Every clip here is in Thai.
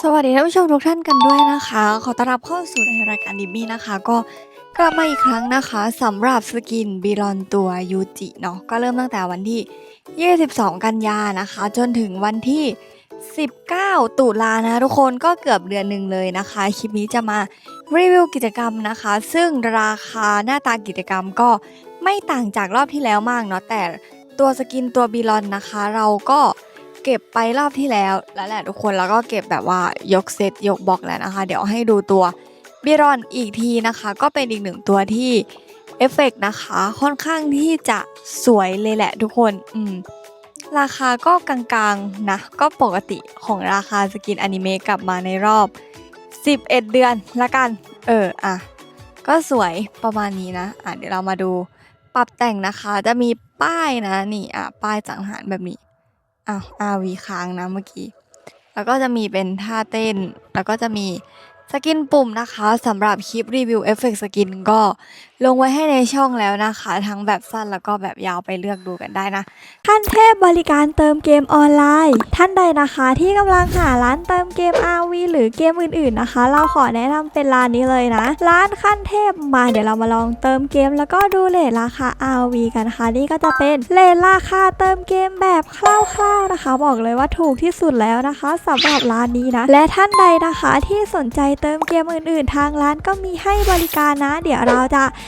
สวัสดีท่านผู้ชมทุกท่านกันด้วยนะคะ ขอต้อนรับเข้าสู่ในรายการดิมี่นะคะ ก็กลับมาอีกครั้งนะคะสำหรับสกินบีรอนตัวยูจิเนาะก็เริ่มตั้งแต่วันที่ 22 กันยานะคะ จนถึงวันที่ 19 ตุลานะทุกคนก็เกือบเดือนหนึ่งเลยนะคะ คลิปนี้จะมารีวิวกิจกรรมนะคะ ซึ่งราคาหน้าตากิจกรรมก็ไม่ต่างจากรอบที่แล้วมากเนาะแต่ ตัวสกินตัวบีรอนนะคะ เราก็เก็บไปรอบที่แล้วแล้วแหละทุกคนแล้วก็เก็บแบบว่ายกเซตยกบล็อกแล้วนะคะ เดี๋ยวให้ดูตัวบีรอนอีกทีนะคะ ก็เป็นอีกหนึ่งตัวที่เอฟเฟกต์นะคะค่อนข้างที่จะสวยเลยแหละทุกคนอืมราคาก็กลางๆนะ ก็ปกติของราคาสกินอนิเมะกลับมาในรอบ 11 เดือนละกัน เอออะก็สวยประมาณนี้นะ อะเดี๋ยวเรามาดูปรับแต่งนะคะ จะมี ป้ายนะนี่อะป้ายสังหารแบบนี้อ้าว RV ค้างนะเมื่อกี้ แล้วก็จะมีเป็นท่าเต้น แล้วก็จะมีสกินปุ่มนะคะสำหรับคลิปรีวิวเอฟเฟกต์สกินก็ ลงไว้ให้ในช่องแล้วนะคะ ทั้งแบบสั้นแล้วก็แบบยาวไปเลือกดูกันได้นะขั้นเทพบริการเติมเกมออนไลน์ ท่านใดนะคะที่กำลังหาร้านเติมเกม RV หรือเกมอื่นๆนะคะ เราขอแนะนำเป็นร้านนี้เลยนะ ร้านขั้นเทพมาเดี๋ยวเรามาลองเติมเกม แล้วก็ดูเลทราคา RV กันนะคะ นี่ก็จะเป็นเลทราคาเติมเกมแบบคร่าวๆนะคะ บอกเลยว่าถูกที่สุดแล้วนะคะสำหรับร้านนี้นะ และท่านใดนะคะที่สนใจเติมเกมอื่น ๆ ทางร้านก็มีให้บริการนะ เดี๋ยวเราจะ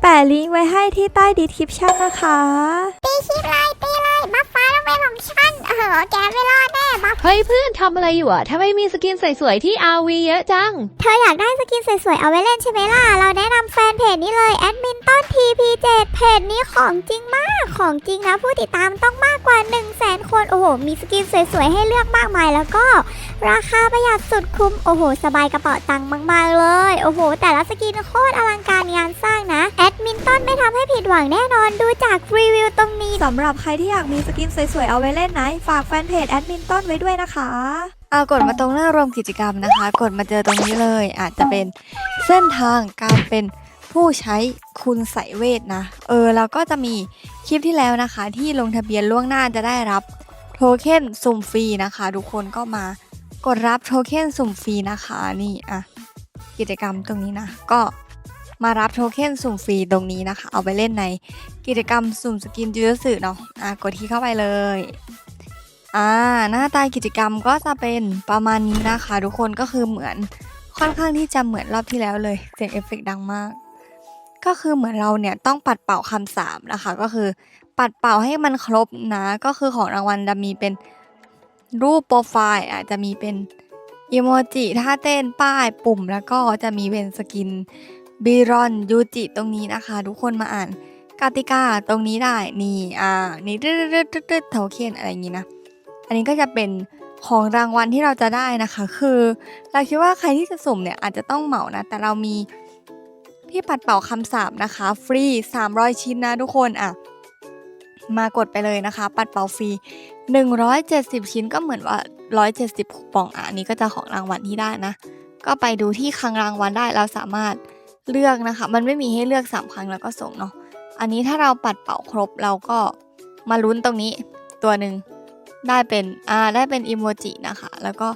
แปะลิงก์ไว้ให้ที่ใต้ดีคริปชั่นนะคะ ตีคลิปเลยตีเลยบัฟฟ้าต้องเป็นของฉันเออแกไม่รอดแน่บัฟเฮ้ยเพื่อนทำอะไรอยู่อะทำไมมีสกินสวยๆที่ RV เยอะจัง เธออยากได้สกินสวยๆ เอาไว้เล่นใช่ไหมล่ะ เราแนะนำแฟนเพจนี้เลยแอดมินต้น TP7 เพจนี้ของจริงมากของจริงนะ ผู้ติดตามต้องมากกว่า 1 0 0 0 0แสนคน โอ้โห มีสกินสวยๆ ให้เลือกมากมายแล้วก็ ราคาประหยัดสุดคุ้ม โอ้โห สบายกระเป๋าตังค์มากๆเลย โอ้โห แต่ละสกินโคตรอลังการงานสร้างนะแอด มินต้นไม่ทำให้ผิดหวังแน่นอนดูจากรีวิวตรงนี้สำหรับใครที่อยากมีสกินสวยๆเอาไว้เล่นนะฝากแฟนเพจแอดมินต้นไว้ด้วยนะคะเอากดมาตรงหน้ารวมกิจกรรมนะคะ กดมาเจอตรงนี้เลย อาจจะเป็นเส้นทางการเป็นผู้ใช้คุณใส่เวทนะ เออแล้วก็จะมีคลิปที่แล้วนะคะ ที่ลงทะเบียนล่วงหน้าจะได้รับโทเค็นสุ่มฟรีนะคะ ทุกคนก็มากดรับโทเค็นสุ่มฟรีนะคะนี่อะกิจกรรมตรงนี้นะ ก็ มารับโทเค็นสุ่มฟรีตรงนี้นะคะ เอาไปเล่นในกิจกรรมสุ่มสกินจูสึเนาะอะกดที่เข้าไปเลยอ่าหน้าตากิจกรรมก็จะเป็นประมาณนี้นะคะ ทุกคนก็คือเหมือนค่อนข้างที่จะเหมือนรอบที่แล้วเลยเสียงเอฟเฟกต์ดังมาก ก็คือเหมือนเราเนี่ยต้องปัดเป่าคำสามนะคะ ก็คือปัดเป่าให้มันครบนะ ก็คือของรางวัลจะมีเป็นรูปโปรไฟล์อาจจะมีเป็นอีโมจิท่าเต้นป้ายปุ่มแล้วก็จะมีเป็นสกิน บีรอนยูจิตรงนี้นะคะ ทุกคนมาอ่านกติกาตรงนี้ได้นี่อ่านี่ตึ๊ดตึ๊ดตึ๊ดตึ๊ดโทเค็นอะไรอย่างนี้นะ อันนี้ก็จะเป็นของรางวัลที่เราจะได้นะคะ คือเราคิดว่าใครที่จะสุ่มเนี่ยอาจจะต้องเหมานะ แต่เรามีที่ปัดเป่าคำสาปนะคะ ฟรี 300 ชิ้นนะทุกคนอะมากดไปเลยนะคะ ปัดเป่าฟรี 170 ชิ้นก็เหมือนว่า 170คูปองอะอันนี้ก็จะของรางวัลที่ได้นะ ก็ไปดูที่คลังรางวัลได้เราสามารถ เลือกนะคะ มันไม่มีให้เลือก 3 ครั้งแล้วก็ส่งเนาะอันนี้ถ้าเราปัดเป่าครบเราก็มาลุ้นตรงนี้ตัวหนึ่งได้เป็นอ่าได้เป็นอิโมจินะคะ แล้วก็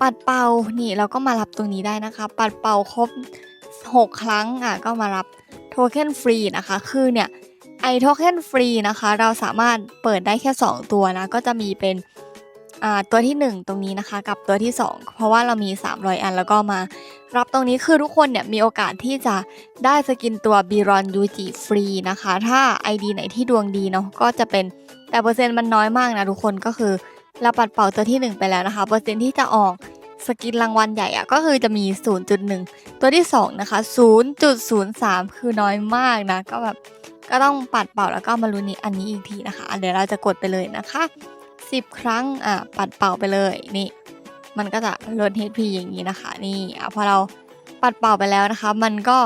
ปัดเป่านี่เราก็มารับตรงนี้ได้นะคะ ปัดเป่าครบ 6 ครั้งอะก็มารับโทเค็นฟรีนะคะ คือเนี่ยไอโทเค็นฟรีนะคะ เราสามารถเปิดได้แค่ 2 ตัวนะ ก็จะมีเป็น ตัวที่ 1 ตรงนี้นะคะ กับตัวที่ 2 เพราะว่าเรามี 300 อันแล้วก็มา รับตรงนี้คือทุกคนเนี่ยมีโอกาสที่จะได้สกินตัวบีรอนยูจิฟรีนะคะ ถ้า ID ไหนที่ดวงดีเนาะก็จะเป็นแต่เปอร์เซ็นต์มันน้อยมากนะทุกคนก็คือเราปัดเป่าตัวที่ 1 ไปแล้วนะคะ เปอร์เซ็นต์ที่จะออกสกินรางวัลใหญ่อะก็คือจะมี 0.1 ตัวที่ 2 นะคะ 0.03 คือน้อยมากนะ ก็แบบก็ต้องปัดเป่าแล้วก็มาลุ้นนี้อันนี้อีกทีนะคะ เดี๋ยวเราจะกดไปเลยนะคะ 10 ครั้งอะปัดเป่าไปเลยนี่ มันก็จะลด HP อย่างนี้นะคะ นี่อะพอเราปัดเป่าไปแล้วนะคะ มันก็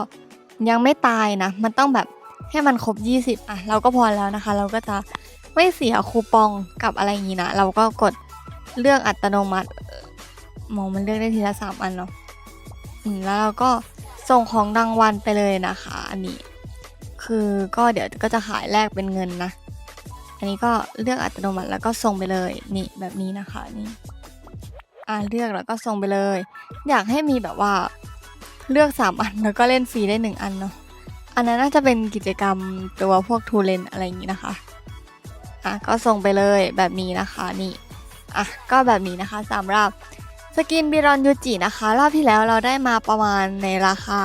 ยังไม่ตายนะ มันต้องแบบให้มันครบ 20 อะ เราก็พอแล้วนะคะ เราก็จะไม่เสียคูปองกับอะไรอย่างนี้นะ เราก็กดเลือกอัตโนมัติมองมันเลือกได้ทีละสามอันเนาะแล้วเราก็ส่งของรางวัลไปเลยนะคะ อันนี้ คือก็เดี๋ยวก็จะขายแลกเป็นเงินนะ อันนี้ก็เลือกอัตโนมัติแล้วก็ส่งไปเลยนี่แบบนี้นะคะนี่อ่าเลือกแล้วก็ส่งไปเลย อยากให้มีแบบว่าเลือกสามอันแล้วก็เล่นฟรีได้หนึ่งอันเนาะอันนั้นน่าจะเป็นกิจกรรมตัวพวกทูเลนอะไรอย่างนี้นะคะอะก็ส่งไปเลยแบบนี้นะคะนี่อะก็แบบนี้นะคะสำหรับสกินบิรอนยูจินะคะรอบที่แล้วเราได้มาประมาณในราคา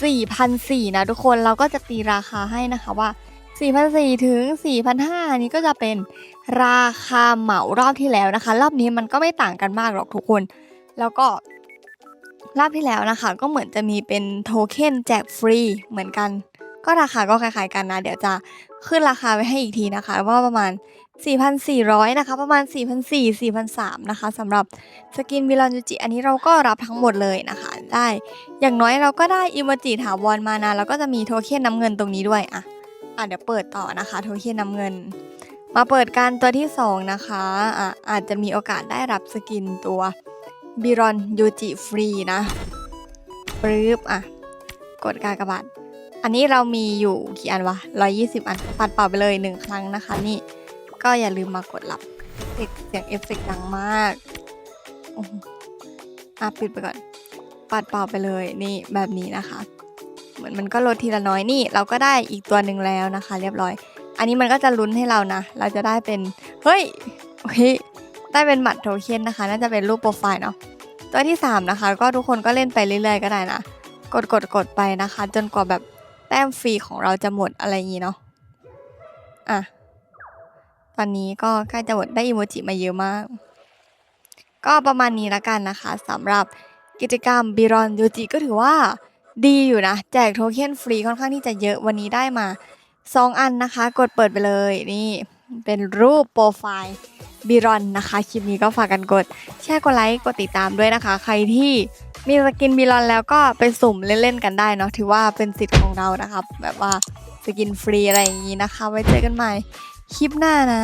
4,400นะทุกคนเราก็จะตีราคาให้นะคะว่า 4,400 ถึง 4,500 นี้ก็จะเป็นราคาเหมารอบที่แล้วนะคะ รอบนี้มันก็ไม่ต่างกันมากหรอกทุกคน แล้วก็รอบที่แล้วนะคะ ก็เหมือนจะมีเป็นโทเค็นแจกฟรีเหมือนกัน ก็ราคาก็คล้ายๆกันนะ เดี๋ยวจะขึ้นราคาไว้ให้อีกทีนะคะ ว่าประมาณ 4,400 นะคะ ประมาณ 4,400 4,300 นะคะสำหรับสกินวิลอนยูจิ อันนี้เราก็รับทั้งหมดเลยนะคะ ได้ อย่างน้อยเราก็ได้อิโมจิถาวรมานะแล้วก็จะมีโทเค็นน้ำเงินตรงนี้ด้วยอะ อะเดี๋ยวเปิดต่อนะคะโทเค็นน้ำเงิน มาเปิดการตัวที่ 2 นะคะอะอาจจะมีโอกาสได้รับสกินตัวบิรอนยูจิฟรีนะปึ๊บอะ กดกากบาทอันนี้เรามีอยู่กี่อันวะ 120 อัน ปัดเป่าไปเลย 1 ครั้งนะคะ นี่ก็อย่าลืมมากดรับเสียงเอฟเฟกต์ดังมากอ้โหอะปิดไปก่อน ปัดเป่าไปเลยนี่แบบนี้นะคะ เหมือนมันก็ลดทีละน้อยนี่ เราก็ได้อีกตัวหนึ่งแล้วนะคะ เรียบร้อย อันนี้มันก็จะลุ้นให้เรานะ เราจะได้เป็น เฮ้ยเฮ้ยได้เป็นบัตรโทเค็นนะคะ น่าจะเป็นรูปโปรไฟล์เนาะตัวที่ 3 นะคะ ก็ทุกคนก็เล่นไปเรื่อยๆก็ได้นะ กดกดกดไปนะคะ จนกว่าแบบแต้มฟรีของเราจะหมดอะไรอย่างนี้เนาะอะตอนนี้ก็ใกล้จะหมดได้อีโมจิมาเยอะมาก ก็ประมาณนี้ละกันนะคะสำหรับกิจกรรมบิรอนยูจิก็ถือว่า ดีอยู่นะ แจกโทเค็นฟรีค่อนข้างที่จะเยอะวันนี้ได้มา 2 อันนะคะ กดเปิดไปเลยนี่เป็นรูปโปรไฟล์บิรอนนะคะ คลิปนี้ก็ฝากกันกด แชร์กดไลค์ กดติดตามด้วยนะคะ ใครที่มีสกินบิรอนแล้วก็ไปสุ่มเล่นๆกันได้เนาะถือว่าเป็นสิทธิ์ของเรานะครับแบบว่าสกินฟรีอะไรอย่างนี้นะคะ ไว้เจอกันใหม่คลิปหน้านะ